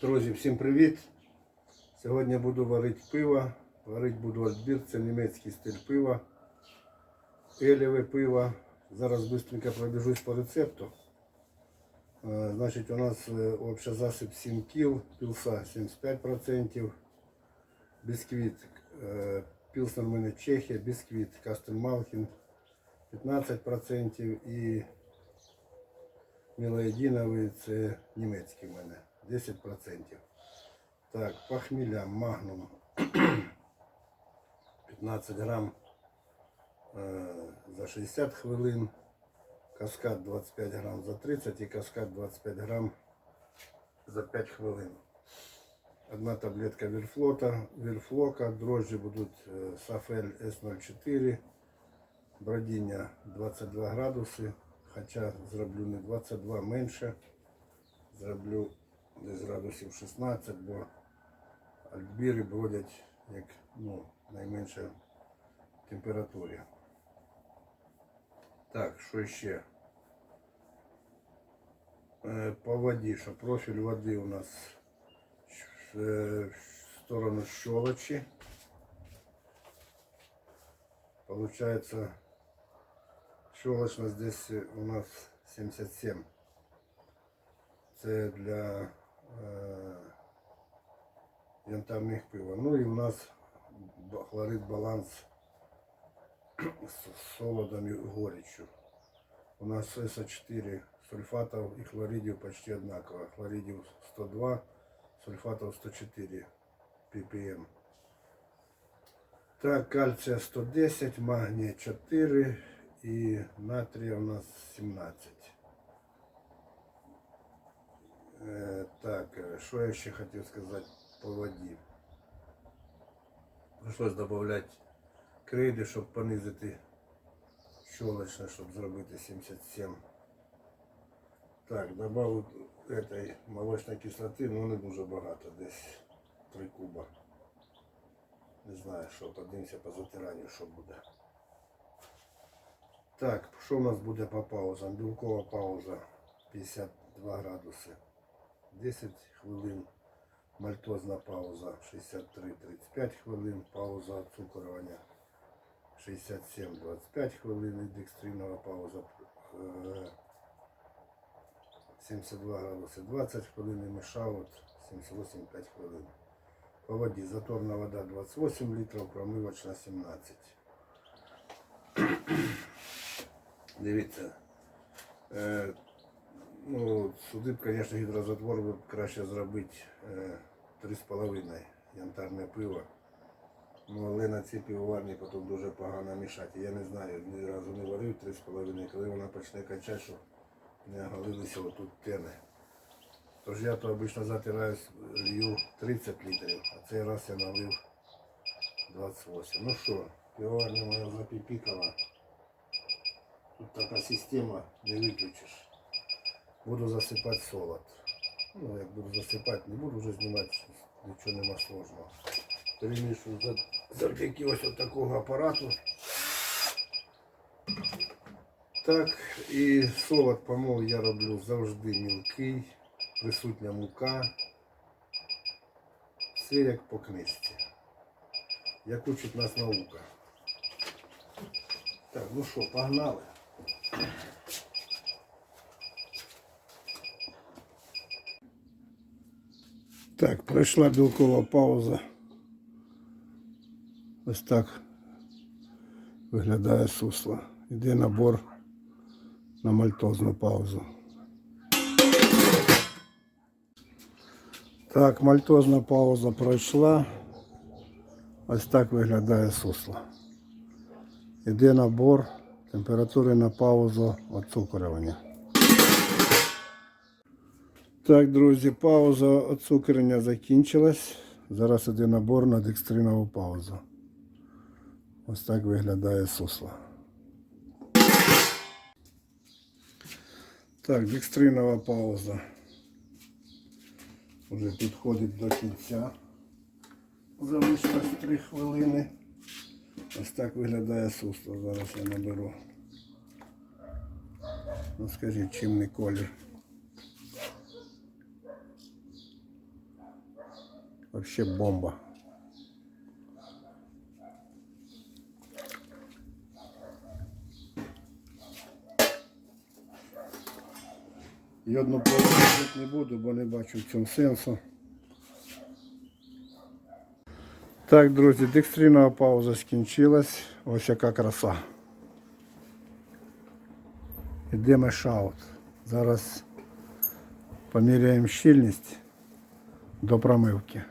Друзі, всім привіт! Сьогодні буду варити пиво. Варити буду альбір, це німецький стиль пива. Елєве пиво. Зараз швидко пробіжусь по рецепту. Е, Значить, у нас е, общий засіб 7 кіл, пілса 75%, бісквіт, е, пілснер в мене Чехія, бісквіт Кастен Малхін 15% і Мілоєдіновий це німецький в мене 10%. Так, пахміля, магнум 15 грам е, за 60 хвилин, каскад 25 грам за 30 і каскад 25 грам за 5 хвилин. Одна таблетка вільфлота, вільфлока, дрожжі будуть е, Сафель С04, бродіння 22 градуси, хоча зроблю не 22 менше, зроблю десь градусів 16, бо альтбіри бродять як ну, найменша температурі. Так, що ще? Е, По воді, що профіль води у нас е, в сторону щелочі. Получается, щелочность здесь у нас 77. Це для е, янтарних пива. Ну і у нас ба- хлорид баланс з солодом і горечью. У нас СО4 сульфатов и хлоридів почти однаково. Хлоридів 102, сульфатов 104 ppm. Так, кальція 110, магнія 4 і натрія у нас 17. Е, так, е, що я ще хотів сказати По воді. Пришлось додати крейди, щоб понизити щелочно, щоб зробити 77. Так, добавив этой молочної кислоти, ну не дуже багато, десь 3 куба. Не знаю, що подивимося по затиранню, що буде. Так, що у нас буде по паузам? Білкова пауза 52 градуси. 10 хвилин. Мальтозна пауза 63-35 хвилин. Пауза цукорування 67-25 хвилин. І декстринова пауза е, 72 градуси 20 хвилин. І мешаут 78-5 хвилин. По воді заторна вода 28 літрів, промивочна 17. Дивіться. Е, ну, сюди б, звісно, гідрозатвор краще зробити е, 3,5 янтарне пиво. Ну, але на цій пивоварні потім дуже погано мішати. Я не знаю, ні разу не варив 3,5, коли вона почне качати, щоб не оголилися отут тени. Тож я то обично затираю, лью 30 літрів, а цей раз я налив 28. Ну що, пивоварня моя запіпікала. Тут така система, не виключиш. Буду засипати солод. Ну, як буду засипати, не буду вже знімати, нічого нема сложного. Перемішую за- завдяки ось от такого апарату. Так, і солод помол я роблю завжди мілкий, присутня мука. Все як по книжці. Як учить нас наука. Так, ну що, погнали. Так, пройшла білкова пауза. Ось так виглядає сусло. Іде набор на мальтозну паузу. Так, мальтозна пауза пройшла. Ось так виглядає сусло. Іде набор температури на паузу оцукорювання. Так, друзі, пауза оцукрення закінчилась. Зараз іде набор на декстринову паузу. Ось так виглядає сусло. Так, декстринова пауза. Вже підходить до кінця. Залишилось 3 хвилини. Ось так виглядає сусло. Зараз я наберу. Ну скажіть, чим не колір. Вообще бомба. Йодну пробу робити не буду, бо не бачу в цьому сенсу. Так, друзі, декстрінова пауза скінчилась. Ось яка краса. Іде мешаут. Зараз поміряємо щільність до промивки.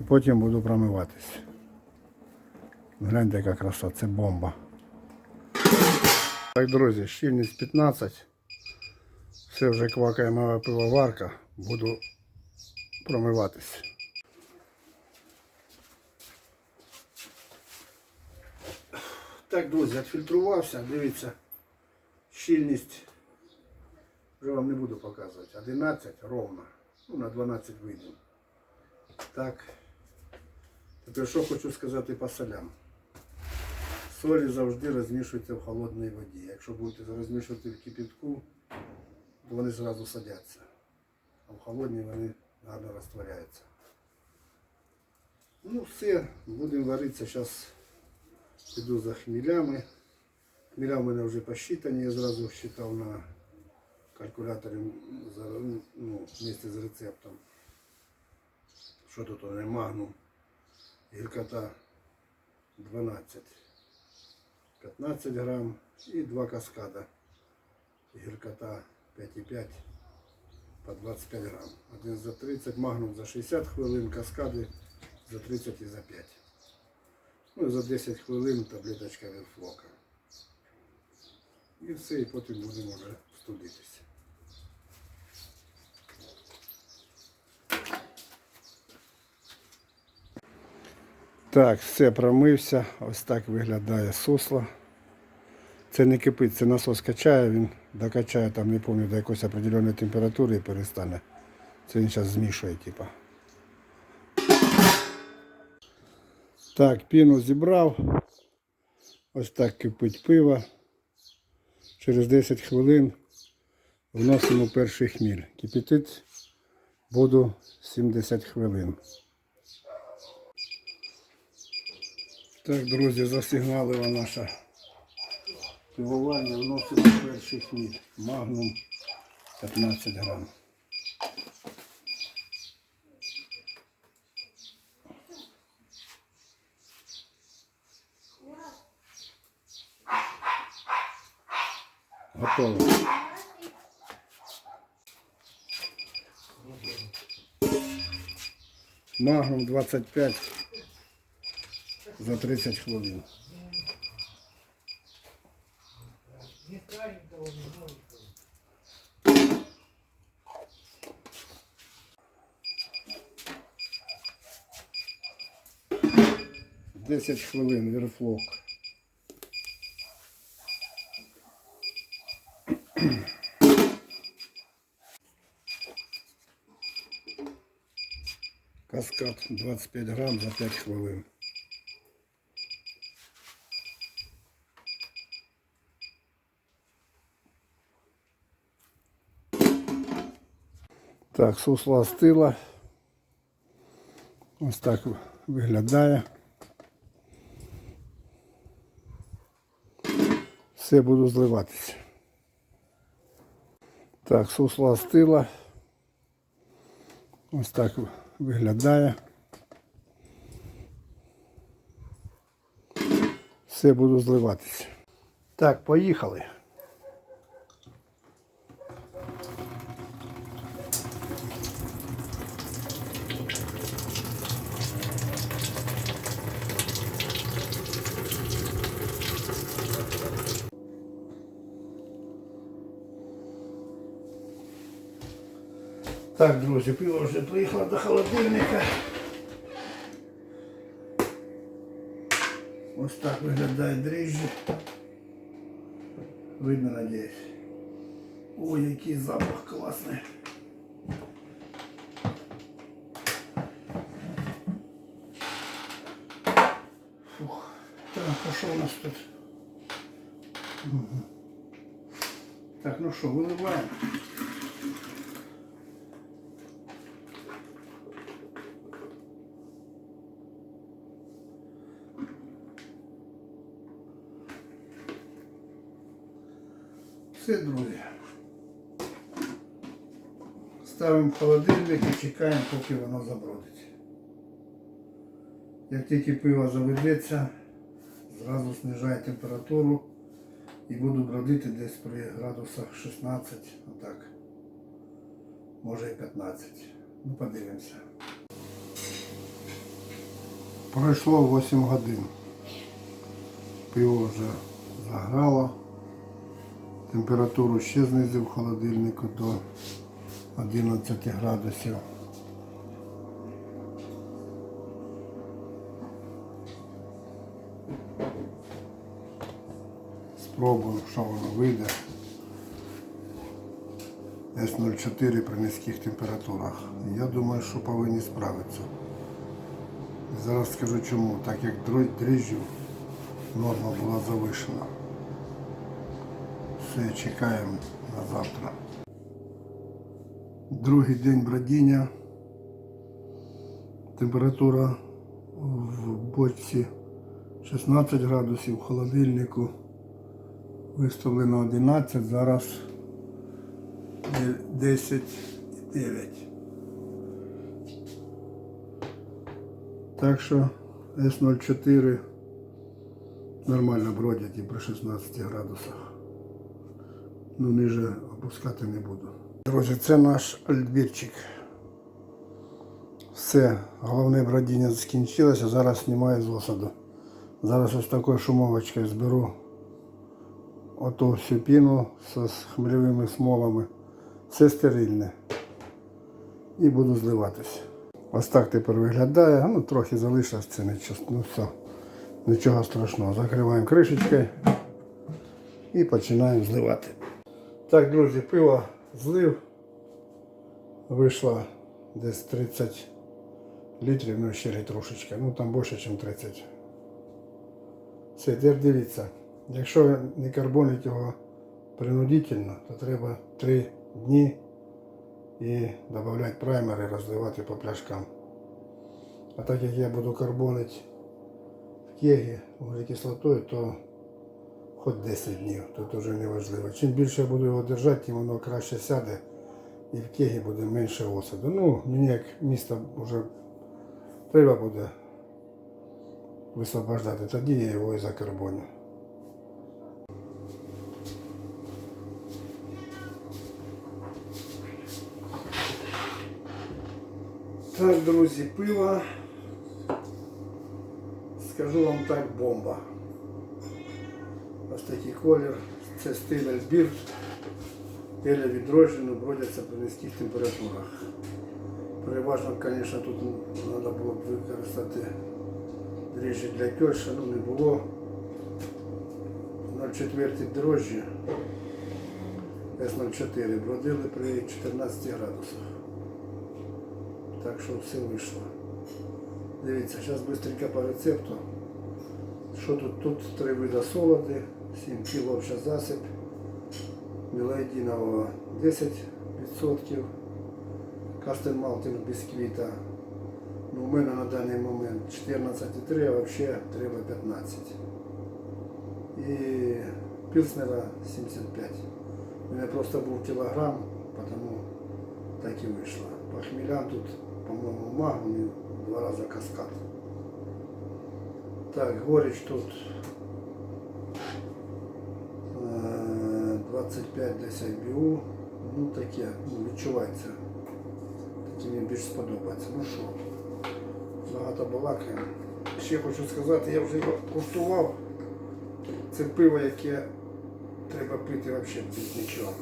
І потім буду промиватись. Гляньте, яка краса, це бомба. Так, друзі, щільність 15. Все вже квакає моя пивоварка. Буду промиватись. Так, друзі, відфільтрувався, дивіться, щільність вже вам не буду показувати. 11 ровно. Ну, на 12 вийду. Так. Тепер що хочу сказати по солям. Солі завжди розмішуються в холодній воді. Якщо будете розмішувати в кипятку, то вони зразу садяться. А в холодній вони гарно розтворяються. Ну все, будемо варитися. Зараз піду за хмілями. Хміля в мене вже посчитані, я зразу считав на калькуляторі за- ну, вместе з рецептом. Що тут у мене магнум? Гіркота 12. 15 грам і два каскада. Гіркота 5,5 по 25 грам. Один за 30, магнум за 60 хвилин, каскади за 30 і за 5. Ну і за 10 хвилин таблеточка верфлока. І все, і потім будемо вже студитися. Так, все промився. Ось так виглядає сусло. Це не кипить, це насос качає, він докачає там, не пам'ятаю, до якоїсь определеної температури і перестане. Це він зараз змішує, типа. Так, піну зібрав. Ось так кипить пиво. Через 10 хвилин вносимо перший хміль. Кипятить буду 70 хвилин. Так, друзі, засигналила наша пивоварня, вносимо перший хміль. Магнум 15 грам. Готово. Магнум 25 за 30 хвилин. Десять хвилин верфлок. Каскад 25 грам за 5 хвилин. Так, сусло остило. Ось так виглядає. Все буду зливатися. Так, сусло остило. Ось так виглядає. Все буду зливатися. Так, поїхали. Так, друзі, пиво вже приїхало до холодильника. Ось так виглядає дріжджі. Видно, надіюсь. Ой, який запах класний. Фух. Так, а що у нас тут? Мгм. Так, ну що, виливаємо. Все, друзі. Ставимо в холодильник і чекаємо, поки воно забродить. Як тільки пиво заведеться, зразу знижаю температуру і буду бродити десь при градусах 16, отак. Може і 15. Ну, подивимося. Пройшло 8 годин. Пиво вже заграло. Температуру ще знизив в холодильнику до 11 градусів. Спробуємо, що воно вийде. С04 при низьких температурах. Я думаю, що повинні справитися. Зараз скажу чому. Так як дріжджів норма була завишена. Все, чекаємо на завтра. Другий день бродіння. Температура в бочці 16 градусів, в холодильнику виставлено 11, зараз 10,9. Так що С04 нормально бродять і при 16 градусах. Ну, ниже опускати не буду. Друзі, це наш альбірчик. Все, головне бродіння закінчилося, зараз знімаю з осаду. Зараз ось такою шумовочкою зберу оту всю піну з хмельовими смолами. Все стерильне. І буду зливатися. Ось так тепер виглядає. Ну, трохи залишилось, це нічого. Ну все, нічого страшного. Закриваємо кришечкою і починаємо зливати. Так, друзі, пиво злив. Вийшло десь 30 літрів, ну ще трошечки. Ну там більше, ніж 30. Все, тепер дивіться. Якщо не карбонить його принудительно, то треба 3 дні і додати праймер і розливати по пляшкам. А так як я буду карбонити в кегі вуглекислотою, то хоч 10 днів, тут вже не важливо. Чим більше я буду його держати, тим воно краще сяде і в кегі буде менше осаду. Ну, мені як місто вже треба буде висвобождати, тоді я його і закарбоню. Так, друзі, пиво. Скажу вам так, бомба. Такий колір. Це стиль Альбірт. Еля відроджено бродяться при низьких температурах. Переважно, звісно, тут треба було б використати дріжджі для кьоша, ну не було. 0,4 дрожжі С04 бродили при 14 градусах. Так що все вийшло. Дивіться, зараз швидко по рецепту. Що тут? Тут три вида солоди, 7 кг засіб, мелоїдинового 10%, кастен малтин бісквіта. Ну, у мене на даний момент 14,3, а взагалі треба 15. І пілснера 75. У мене просто був кілограм, тому так і вийшло. По хмелям тут, по-моєму, магній в два рази каскад. Так, горіч тут е, 25 десь IBU. Ну таке, ну, відчувається. Таке мені більш сподобається. Ну що, багато балакаємо. Ще хочу сказати, я вже його куштував. Це пиво, яке треба пити взагалі без нічого.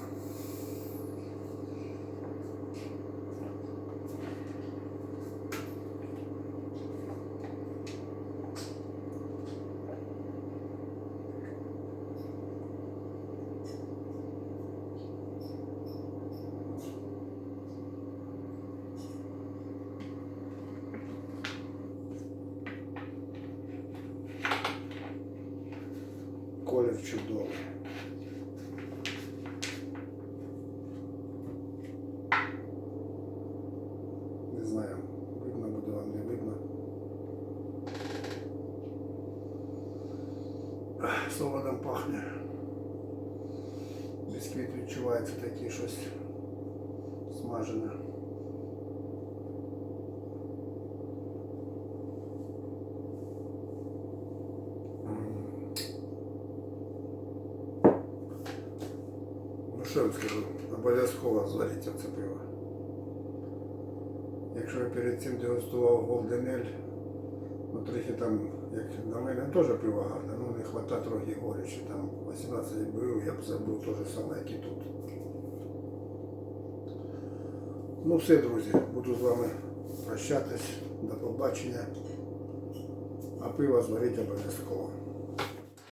Колір. Не знаю, видно буде вам не видно. Солодом пахне. Бісквіт відчувається такий щось смажене. М. Ну що я вам скажу, обов'язково зваріть це пиво. Якщо я перед цим дегустував Ale, ну трохи там, як на мене, теж пиво гарне, ну не хвата трохи горечі, там 18 був, я б забув те ж саме, як і тут. Ну все, друзі, буду з вами прощатись, до побачення. А пиво зваріть обов'язково.